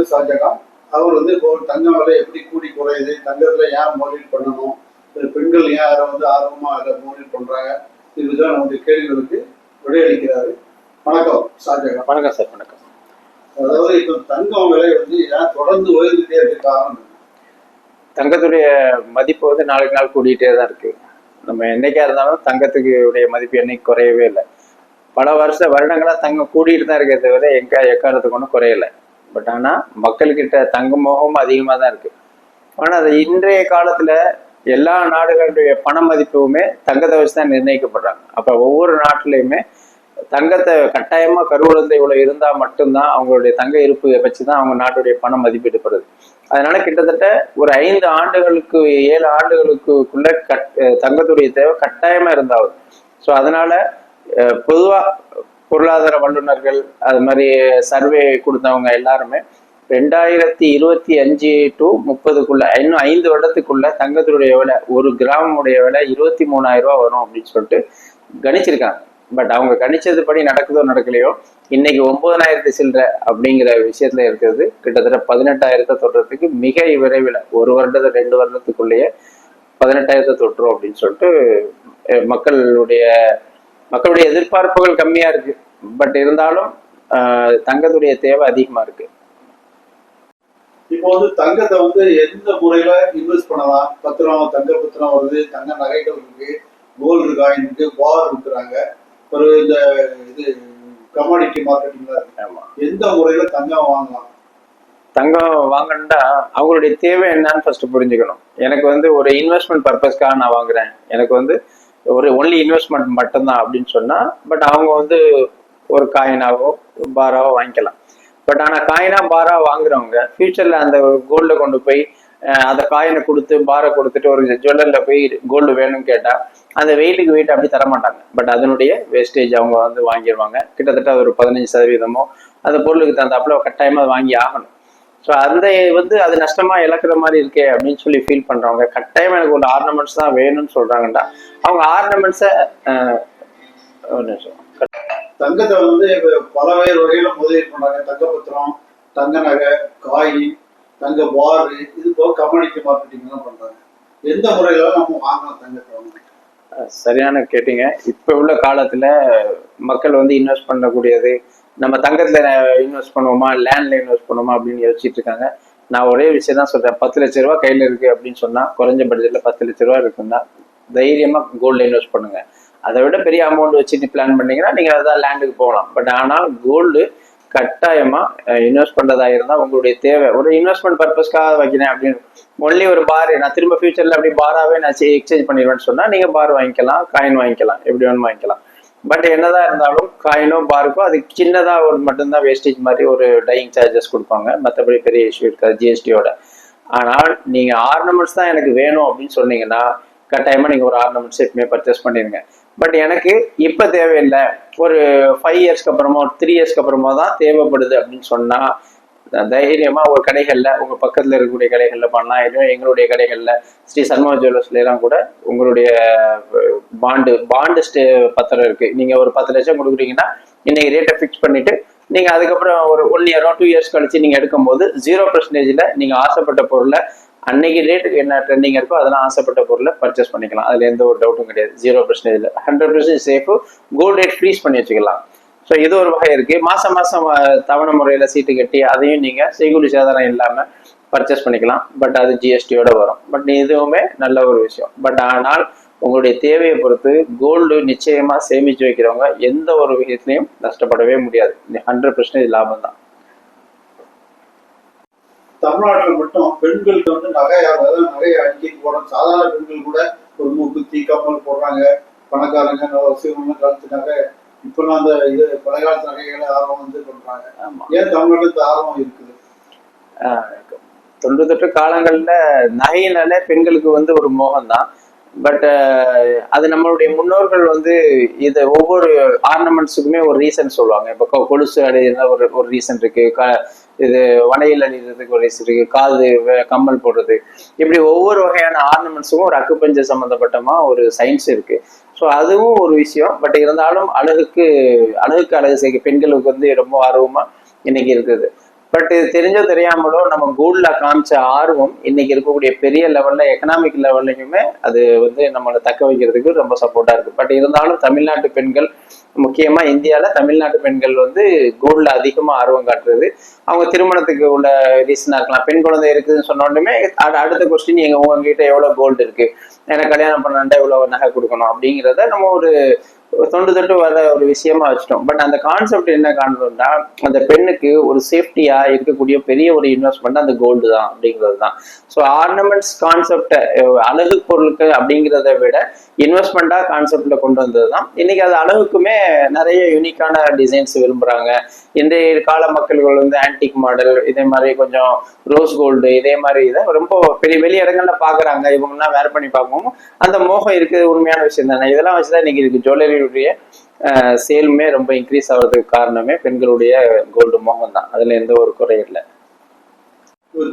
பேர் ஷாஜகான். அவர் வந்து இப்போ தங்கம் விலை எப்படி கூடி குறையுது தங்கத்துல ஏன் முதலீடு பண்ணணும் பெண்கள் ஏன் அதை வந்து ஆர்வமா அதை முதலீடு பண்றாங்க இதுதான் நம்முடைய கேள்விகளுக்கு விடையளிக்கிறாரு. வணக்கம் ஷாஜகான். வணக்கம் சார் வணக்கம். அதாவது இப்போ தங்கம் விலை வந்து ஏன் தொடர்ந்து உயர்ந்துட்டே இருக்க காரணம்? தங்கத்துடைய மதிப்பு வந்து நாளுக்கு நாள் கூடிட்டே தான் இருக்கு. நம்ம என்னைக்கா இருந்தாலும் தங்கத்துக்கு உடைய மதிப்பு என்னைக்கு குறையவே இல்லை. பல வருஷ வருடங்களா தங்கம் கூடிட்டு தான் இருக்கிறத தவிர எங்க எக்காரத்துக்கு ஒன்றும் குறையல. பட் ஆனால் மக்கள்கிட்ட தங்க மோகமும் அதிகமாக தான் இருக்கு. ஆனா அது இன்றைய காலத்துல எல்லா நாடுகளுடைய பண மதிப்புமே தங்கத்தை வச்சு தான் நிர்ணயிக்கப்படுறாங்க. அப்ப ஒவ்வொரு நாட்டிலையுமே தங்கத்தை கட்டாயமா கருவூலத்தை இவ்வளோ இருந்தா மட்டும்தான் அவங்களுடைய தங்க இருப்பு வச்சு தான் அவங்க நாட்டுடைய பணம் மதிப்பிடப்படுது அதனால கிட்டத்தட்ட ஒரு ஐந்து ஆண்டுகளுக்கு ஏழு ஆண்டுகளுக்குள்ள கட் தங்கத்துடைய தேவை கட்டாயமா இருந்தாவது ஸோ அதனால அஹ் பொதுவா பொருளாதார வல்லுநர்கள் அது மாதிரி சர்வே கொடுத்தவங்க எல்லாருமே ரெண்டாயிரத்தி இருபத்தி அஞ்சு டு முப்பதுக்குள்ள இன்னும் ஐந்து வருடத்துக்குள்ள தங்கத்தினுடைய விலை ஒரு கிராமுடைய விலை இருபத்தி மூணாயிரம் ரூபா வரும் அப்படின்னு சொல்லிட்டு கணிச்சிருக்காங்க. பட் அவங்க கணிச்சது படி நடக்குதோ நடக்கலையோ இன்னைக்கு ஒன்பதனாயிரத்து சில்லற அப்படிங்கிற விஷயத்துல இருக்கிறது. கிட்டத்தட்ட பதினெட்டாயிரத்தை தொடுறதுக்கு மிக விரைவில் ஒரு வருடத்து ரெண்டு வருடத்துக்குள்ளேயே பதினெட்டாயிரத்தை தொட்டுரும் அப்படின்னு சொல்லிட்டு மக்களுடைய மக்களுடைய எதிர்பார்ப்புகள் கம்மியா இருக்கு. பட் இருந்தாலும் தங்கத்துடைய தேவை அதிகமா இருக்கு. இப்போ வந்து தங்கத்தை வந்து எந்த முறையில இன்வெஸ்ட் பண்ணலாம்? பத்திரம் தங்க பத்திரம் வருது தங்க நகைகள் இருக்கு கோல்டு காயின் இருக்கு பார் இருக்கிறாங்க ஒரு இந்த இது கமாடிட்டி மார்க்கெட்டிங்ல இருக்கு. எந்த முறையில தங்கம் வாங்கலாம்? தங்கம் வாங்கணும்னா அவங்களுடைய தேவை என்னன்னு ஃபர்ஸ்ட் புரிஞ்சுக்கணும். எனக்கு வந்து ஒரு இன்வெஸ்ட்மெண்ட் பர்பஸ்க்காக நான் வாங்குறேன். எனக்கு வந்து ஒரு ஒன்லி இன்வெஸ்ட்மெண்ட் மட்டும்தான் அப்படின்னு சொன்னா பட் அவங்க வந்து ஒரு காயினாவோ பாராவோ வாங்கிக்கலாம். பட் ஆனா காயினா பாரா வாங்குறவங்க ஃபியூச்சரில் அந்த கோல்டை கொண்டு போய் அந்த காயினை கொடுத்து பாரை கொடுத்துட்டு ஒரு ஜுவல்லர்ல போய் கோல்டு வேணும்னு கேட்டா அந்த வெயிலுக்கு வெயிட் அப்படி தர மாட்டாங்க பட் அதனுடைய வேஸ்டேஜ் அவங்க வந்து வாங்கிடுவாங்க கிட்டத்தட்ட ஒரு பதினஞ்சு சதவீதமோ அந்த பொருளுக்கு தகுந்தாப்புல கட்டாயமா வாங்கி ஆகணும். ஸோ அந்த வந்து அது நஷ்டமா இழக்கிற மாதிரி இருக்கே அப்படின்னு சொல்லி ஃபீல் பண்றவங்க கட்டாயமா எனக்கு ஒரு ஆர்னமெண்ட்ஸ் தான் வேணும்னு சொல்றாங்கடா அவங்க ஆர்னமெண்ட்ஸை தங்கத்தை வந்து பல வேறு வகையில முதலீடு பண்றாங்க. தங்க பத்திரம் தங்க நகை காயின் தங்க பார் இது போக கமாடிட்டி மார்க்கெட்டிங் எல்லாம் பண்றாங்க. எந்த முறையில நம்ம வாங்கலாம் தங்கத்தை சரியான கேட்டீங்க. இப்ப உள்ள காலத்துல மக்கள் வந்து இன்வெஸ்ட் பண்ணக்கூடியது நம்ம தங்கத்தில் இன்வெஸ்ட் பண்ணுவோமா? லேண்டில் இன்வெஸ்ட் பண்ணுவோமா? அப்படின்னு யோசிச்சுட்டு இருக்காங்க. நான் ஒரே விஷயம் தான் சொல்கிறேன் பத்து லட்ச ரூபா கையில் இருக்குது அப்படின்னு சொன்னால் குறைஞ்ச பட்ஜெட்டில் பத்து லட்ச ரூபா இருக்குன்னா தைரியமாக கோல்டு இன்வெஸ்ட் பண்ணுங்க. அதை விட பெரிய அமௌண்ட் வச்சுட்டு பிளான் பண்ணீங்கன்னா நீங்கள் அதான் லேண்டுக்கு போகலாம். பட் ஆனால் கோல்டு கட்டாயமாக இன்வெஸ்ட் பண்ணுறதாக இருந்தால் உங்களுடைய தேவை. ஒரு இன்வெஸ்ட்மெண்ட் பர்பஸ்க்காக வைக்கிறேன் அப்படின்னு. ஒன்லி ஒரு பார் நான் திரும்ப ஃபியூச்சரில் அப்படி பாராவே நான் எக்ஸ்சேஞ்ச் பண்ணிடுவேன்னு சொன்னால் நீங்கள் பார் வாங்கிக்கலாம் காயின் வாங்கிக்கலாம் எப்படி வேணும் வாங்கிக்கலாம். பட் என்னதான் இருந்தாலும் காயினோ பாருக்கோ அது சின்னதாக ஒரு மட்டும்தான் வேஸ்டேஜ் மாதிரி ஒரு டையிங் சார்ஜஸ் கொடுப்பாங்க. மற்றபடி பெரிய இஷ்யூ இருக்காது ஜிஎஸ்டியோட ஆனால் நீங்கள் ஆர்னமெண்ட்ஸ் தான் எனக்கு வேணும் அப்படின்னு சொன்னீங்கன்னா கட்டாயமாக நீங்கள் ஒரு ஆர்னமெண்ட்ஸ் எப்பவுமே பர்ச்சேஸ் பண்ணிடுங்க. பட் எனக்கு இப்போ தேவையில்லை. ஒரு ஃபைவ் இயர்ஸ்க்கு அப்புறமா ஒரு த்ரீ இயர்ஸ்க்கு அப்புறமா தான் தேவைப்படுது அப்படின்னு சொன்னால் தைரியமா ஒரு கடைகள்ல உங்க பக்கத்துல இருக்கக்கூடிய கடைகள்ல பண்ணலாம். இல்லை எங்களுடைய கடைகள்ல ஸ்ரீ சண்முக ஜுவல்லர்ஸ்ல எல்லாம் கூட உங்களுடைய பாண்டு பாண்டு ஸ்டே பத்திரம் இருக்கு. நீங்க ஒரு பத்து லட்சம் கொடுக்குறீங்கன்னா இன்னைக்கு ரேட்டை ஃபிக்ஸ் பண்ணிட்டு நீங்க அதுக்கப்புறம் ஒரு ஒன் இயரோ டூ இயர்ஸ் கழிச்சு நீங்க எடுக்கும்போது ஜீரோ பர்சன்டேஜ்ல நீங்க ஆசைப்பட்ட பொருளை அன்னைக்கு ரேட்டுக்கு என்ன ட்ரெண்டிங் இருக்கோ அதெல்லாம் ஆசைப்பட்ட பொருளை பர்ச்சேஸ் பண்ணிக்கலாம். அதுல எந்த ஒரு டவுட்டும் கிடையாது. Zero பர்சன்டேஜ்ல hundred percentage safe gold rate freeze பண்ணி வச்சுக்கலாம். ஸோ இது ஒரு வகை இருக்கு. மாசம் மாசம் தவணை முறையில சீட்டு கட்டி அதையும் நீங்க செய்கூலி சேதாரம் இல்லாம பர்ச்சேஸ் பண்ணிக்கலாம். பட் அது ஜிஎஸ்டியோட வரும். பட் இதுவுமே நல்ல ஒரு விஷயம். பட் ஆனால் உங்களுடைய தேவையை பொறுத்து கோல்டு நிச்சயமா சேமிச்சு வைக்கிறவங்க எந்த ஒரு விஷயத்துலையும் நஷ்டப்படவே முடியாது. ஹண்ட்ரட் பர்சன்டேஜ் லாபம் தான். தமிழ்நாட்டில் மட்டும் பெண்களுக்கு வந்து நகை அதாவது நகை அடிக்கடி போடுறோம் சாதாரண பெண்கள் கூட ஒரு மூக்குத்தி கம்மல் போடுறாங்க. பணக்காரங்க நல்ல சிவங்க கழுத்து நகை இப்பெல்லாம் அந்த இது பழைய நகைகளை ஆர்வம் வந்து பண்றாங்க. ஏன் தமிழ்நாட்டுல இந்த ஆர்வம் இருக்குது தொன்று தொட்டு காலங்கள்ல நகையினாலே பெண்களுக்கு வந்து ஒரு மோகம் தான் பட் அது நம்மளுடைய முன்னோர்கள் வந்து இது ஒவ்வொரு ஆர்னமெண்ட்ஸுக்குமே ஒரு ரீசன் சொல்லுவாங்க. இப்போ கொலுசு அடையிற ஒரு ஒரு ரீசன் இருக்கு. க இது வளையல் அணிகிறதுக்கு ஒரு ரீசன் இருக்கு. காது கம்மல் போடுறது. இப்படி ஒவ்வொரு வகையான ஆர்னமெண்ட்ஸுக்கும் ஒரு அக்குப்பஞ்ச சம்மந்தப்பட்டமா ஒரு சயின்ஸ் இருக்கு. ஸோ அதுவும் ஒரு விஷயம். பட் இருந்தாலும் அழகுக்கு அழகுக்கு அழகு சேர்க்க பெண்களுக்கு வந்து ரொம்ப ஆர்வமா இன்னைக்கு இருக்குது. பட் இது தெரிஞ்சோ தெரியாமலோ நம்ம கோல்ட்ல காமிச்ச ஆர்வம் இன்னைக்கு இருக்கக்கூடிய பெரிய லெவல்ல எக்கனாமிக் லெவல்லையுமே அது வந்து நம்மளை தக்க வைக்கிறதுக்கு ரொம்ப சப்போர்ட்டா இருக்கு. பட் இருந்தாலும் தமிழ்நாட்டு பெண்கள் முக்கியமா இந்தியால தமிழ்நாட்டு பெண்கள் வந்து கோல்ட்ல அதிகமா ஆர்வம் காட்டுறது. அவங்க திருமணத்துக்கு உள்ள ரீசனாக இருக்கலாம். பெண் குழந்தை இருக்குதுன்னு சொன்ன அடு- அடுத்த கொஸ்டின் எங்க உங்ககிட்ட எவ்வளவு கோல்டு இருக்கு? எனக்கு கல்யாணம் பண்ணாண்டா இவ்வளவு நகை கொடுக்கணும். அப்படிங்கிறத நம்ம ஒரு தொண்டு தொட்டு வர ஒரு விஷயமா வச்சிட்டோம். பட் அந்த கான்செப்ட் என்ன காண்போம்னா அந்த பெண்ணுக்கு ஒரு சேஃப்டியா இருக்கக்கூடிய பெரிய ஒரு இன்வெஸ்ட்மெண்ட் அந்த கோல்டு தான் அப்படிங்கிறது தான். ஸோ ஆர்னமெண்ட்ஸ் கான்செப்டை அழகு பொருளுக்கு அப்படிங்கிறத விட இன்வெஸ்ட்மெண்டா கான்செப்ட்ல கொண்டு வந்தது தான். இன்னைக்கு அது அழகுக்குமே நிறைய யூனிக்கான டிசைன்ஸ் விரும்புறாங்க. இன்றைய கால மக்கள்கள் வந்து ஆன்டிக் மாடல் இதே மாதிரி கொஞ்சம் ரோஸ் கோல்டு இதே மாதிரி இதை ரொம்ப பெரிய வெளி இடங்கள்ல பாக்குறாங்க இவங்கெல்லாம் வேர் பண்ணி பார்க்கவும் அந்த மோகம் இருக்குது உண்மையான விஷயம் தானே. இதெல்லாம் வச்சுதான் இன்னைக்கு இருக்கு. ஜுவல்லரியுடைய சேலுமே ரொம்ப இன்க்ரீஸ் ஆகிறதுக்கு காரணமே பெண்களுடைய கோல்டு மோகம் தான் அதுல எந்த ஒரு குறையும் இல்லை.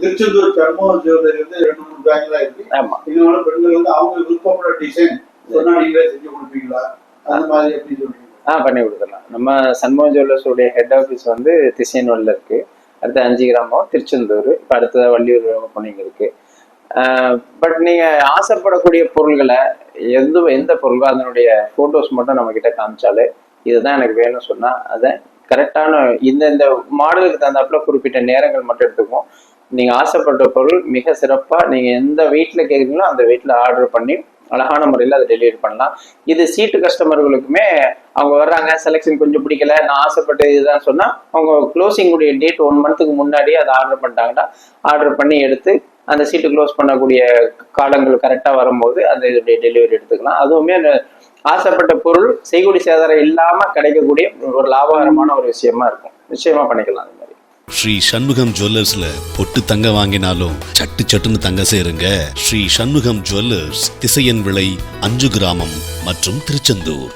திருச்செந்தூர் கர்மோ ஜுவல்லரி வந்து ரெண்டு மூணு இருக்கு. ஆமா. இதனால பெண்கள் வந்து அவங்க விருப்பப்பட டிசைன் சொன்னா நீங்களே செஞ்சு கொடுப்பீங்களா? அந்த மாதிரி எப்படி சொல்றீங்க? ஆ பண்ணி கொடுத்துடலாம் நம்ம சண்முகம் ஜுவல்லர்ஸோடைய ஹெட் ஆஃபீஸ் வந்து திசையனூர்ல இருக்கு. அடுத்து அஞ்சு கிராமம் திருச்செந்தூர். இப்போ அடுத்தது வள்ளியூர் பொண்ணுங்க இருக்கு. பட் நீங்க ஆசைப்படக்கூடிய பொருள்களை எந்த எந்த பொருளோ அதனுடைய ஃபோட்டோஸ் மட்டும் நம்ம கிட்ட காமிச்சாலே இதுதான் எனக்கு வேணும்னு சொன்னா அதை கரெக்டான இந்த இந்த மாடலுக்கு தகுந்தாப்புல குறிப்பிட்ட நேரங்கள் மட்டும் எடுத்துக்குவோம். நீங்க ஆசைப்பட்ட பொருள் மிக சிறப்பா நீங்க எந்த வீட்டில் கேக்குறீங்களோ அந்த வீட்டில் ஆர்டர் பண்ணி அழகான முறையில் அதை டெலிவரி பண்ணலாம். இது சீட்டு கஸ்டமர்களுக்குமே அவங்க வர்றாங்க செலெக்ஷன் கொஞ்சம் பிடிக்கல நான் ஆசைப்பட்டு இதுதான் சொன்னால் அவங்க க்ளோசிங் உடைய டேட் ஒன் மந்த்துக்கு முன்னாடியே அதை ஆர்டர் பண்ணிட்டாங்கன்னா ஆர்டர் பண்ணி எடுத்து அந்த சீட்டு க்ளோஸ் பண்ணக்கூடிய காலங்கள் கரெக்டாக வரும்போது அந்த இதோடைய டெலிவரி எடுத்துக்கலாம். அதுவுமே அந்த ஆசைப்பட்ட பொருள் செய்கூலி சேதாரம் இல்லாமல் கிடைக்கக்கூடிய ஒரு லாபகரமான ஒரு விஷயமா இருக்கும். நிச்சயமா பண்ணிக்கலாம் அது மாதிரி. ஸ்ரீ சண்முகம் ஜுவல்லர்ஸ்ல பொட்டு தங்க வாங்கினாலும் சட்டு சட்டுன்னு தங்க சேருங்க. ஸ்ரீ சண்முகம் ஜுவல்லர்ஸ் திசையன் விளை அஞ்சு கிராமம் மற்றும் திருச்செந்தூர்.